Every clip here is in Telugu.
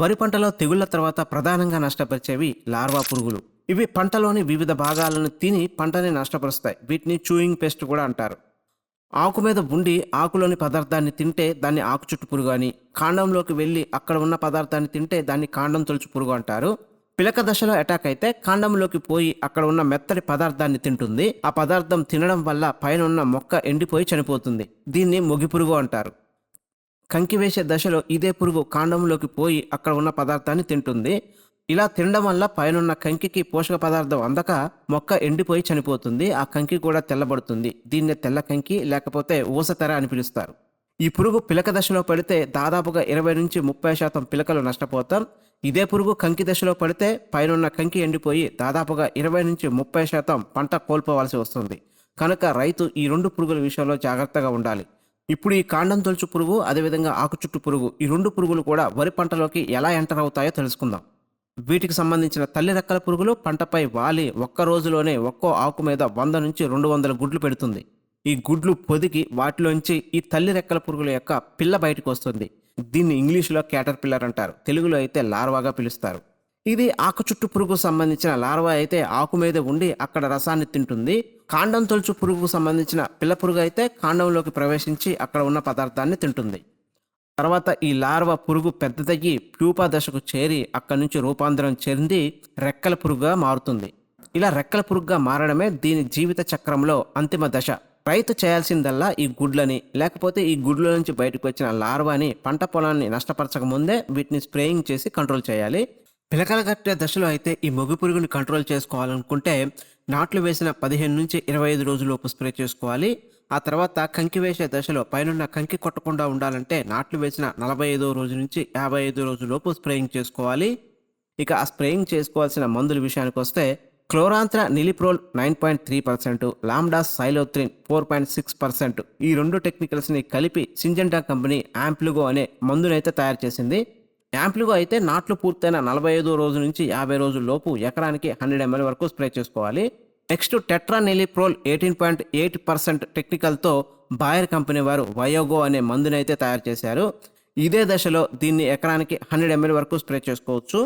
వరి పంటలో తెగుళ్ళ తర్వాత ప్రధానంగా నష్టపరిచేవి లార్వా పురుగులు. ఇవి పంటలోని వివిధ భాగాలను తిని పంటని నష్టపరుస్తాయి. వీటిని చూయింగ్ పెస్ట్ కూడా అంటారు. ఆకు మీద ఉండి ఆకులోని పదార్థాన్ని తింటే దాన్ని ఆకు చుట్టు పురుగు అని కాండంలోకి వెళ్ళి అక్కడ ఉన్న పదార్థాన్ని తింటే దాన్ని కాండం తొలుచు పురుగు అంటారు. పిలక దశలో అటాక్ అయితే కాండంలోకి పోయి అక్కడ ఉన్న మెత్తటి పదార్థాన్ని తింటుంది. ఆ పదార్థం తినడం వల్ల పైన ఉన్న మొక్క ఎండిపోయి చనిపోతుంది. దీన్ని మొగి పురుగు అంటారు. కంకి వేసే దశలో ఇదే పురుగు కాండంలోకి పోయి అక్కడ ఉన్న పదార్థాన్ని తింటుంది. ఇలా తినడం వల్ల పైనున్న కంకికి పోషక పదార్థం అందక మొక్క ఎండిపోయి చనిపోతుంది. ఆ కంకి కూడా తెల్లబడుతుంది. దీన్నే తెల్ల కంకి లేకపోతే ఊసతెర అని పిలుస్తారు. ఈ పురుగు పిలక దశలో పడితే దాదాపుగా ఇరవై నుంచి ముప్పై శాతం పిలకలు నష్టపోతాం. ఇదే పురుగు కంకి దశలో పడితే పైనున్న కంకి ఎండిపోయి దాదాపుగా ఇరవై నుంచి ముప్పై శాతం పంట కోల్పోవాల్సి వస్తుంది. కనుక రైతు ఈ రెండు పురుగుల విషయంలో జాగ్రత్తగా ఉండాలి. ఇప్పుడు ఈ కాండం తొలుచు పురుగు అదేవిధంగా ఆకు చుట్టు పురుగు ఈ రెండు పురుగులు కూడా వరి పంటలోకి ఎలా ఎంటర్ అవుతాయో తెలుసుకుందాం. వీటికి సంబంధించిన తల్లి రెక్కల పురుగులు పంటపై వాలి ఒక్క రోజులోనే ఒక్కో ఆకు మీద వంద నుంచి రెండు వందల గుడ్లు పెడుతుంది. ఈ గుడ్లు పొదిగి వాటిలోంచి ఈ తల్లి రెక్కల పురుగుల యొక్క పిల్ల బయటకు వస్తుంది. దీన్ని ఇంగ్లీష్లో క్యాటర్ పిల్లర్ అంటారు. తెలుగులో అయితే లార్వాగా పిలుస్తారు. ఇది ఆకు చుట్టు పురుగుకు సంబంధించిన లార్వా అయితే ఆకు మీద ఉండి అక్కడ రసాన్ని తింటుంది. కాండం తొలుచు పురుగుకు సంబంధించిన పిల్ల పురుగు అయితే కాండంలోకి ప్రవేశించి అక్కడ ఉన్న పదార్థాన్ని తింటుంది. తర్వాత ఈ లార్వా పురుగు పెద్దదయ్యి ప్యూపా దశకు చేరి అక్కడి నుంచి రూపాంతరం చెంది రెక్కల పురుగుగా మారుతుంది. ఇలా రెక్కల పురుగుగా మారడమే దీని జీవిత చక్రంలో అంతిమ దశ. రైతు చేయాల్సిందల్లా ఈ గుడ్లని లేకపోతే ఈ గుడ్ల నుంచి బయటకు వచ్చిన లార్వాని పంట పొలాన్ని నష్టపరచక ముందే వీటిని స్ప్రేయింగ్ చేసి కంట్రోల్ చేయాలి. పిలకలు కట్టే దశలో అయితే ఈ మొగ్గు పురుగుని కంట్రోల్ చేసుకోవాలనుకుంటే నాట్లు వేసిన పదిహేను నుంచి ఇరవై ఐదు రోజులలోపు స్ప్రే చేసుకోవాలి. ఆ తర్వాత కంకి వేసే దశలో పైనున్న కంకి కొట్టకుండా ఉండాలంటే నాట్లు వేసిన నలభై ఐదో రోజు నుంచి యాభై ఐదు రోజులలోపు స్ప్రేయింగ్ చేసుకోవాలి. ఇక ఆ స్ప్రేయింగ్ చేసుకోవాల్సిన మందుల విషయానికి వస్తే chlorantraniliprole nine point three percent lambda cyhalothrin four point six percent ఈ రెండు టెక్నికల్స్ని కలిపి సింజెంటా కంపెనీ యాంప్లుగో అనే మందునైతే తయారు చేసింది. యాంప్లుగా అయితే నాట్లు పూర్తయిన నలభై ఐదో రోజు నుంచి యాభై రోజుల్లోపు ఎకరానికి హండ్రెడ్ ఎంఎల్ వరకు స్ప్రే చేసుకోవాలి. Next tetraniliprole eighteen point eight percent టెక్నికల్తో Bayer company వారు వయోగో అనే మందునైతే తయారు చేశారు. ఇదే దశలో దీన్ని ఎకరానికి హండ్రెడ్ ఎంఎల్ వరకు స్ప్రే చేసుకోవచ్చు.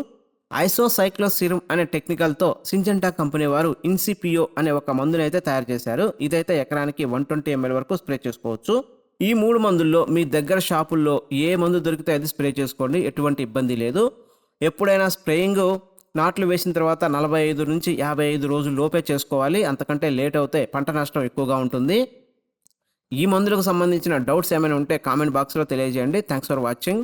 ఐసోసైక్లోసిరం అనే టెక్నికల్తో సింజెంటా కంపెనీ వారు ఇన్సిపియో అనే ఒక మందునైతే తయారు చేశారు. ఇదైతే ఎకరానికి వన్ ట్వంటీ ఎంఎల్ వరకు స్ప్రే చేసుకోవచ్చు. ఈ మూడు మందుల్లో మీ దగ్గర షాపుల్లో ఏ మందు దొరికితే అది స్ప్రే చేసుకోండి ఎటువంటి ఇబ్బంది లేదు. ఎప్పుడైనా స్ప్రేయింగ్ నాట్లు వేసిన తర్వాత నలభై ఐదు నుంచి యాభై ఐదు రోజులు లోపే చేసుకోవాలి. అంతకంటే లేట్ అవుతే పంట నష్టం ఎక్కువగా ఉంటుంది. ఈ మందులకు సంబంధించిన డౌట్స్ ఏమైనా ఉంటే కామెంట్ బాక్స్లో తెలియజేయండి. Thanks for watching.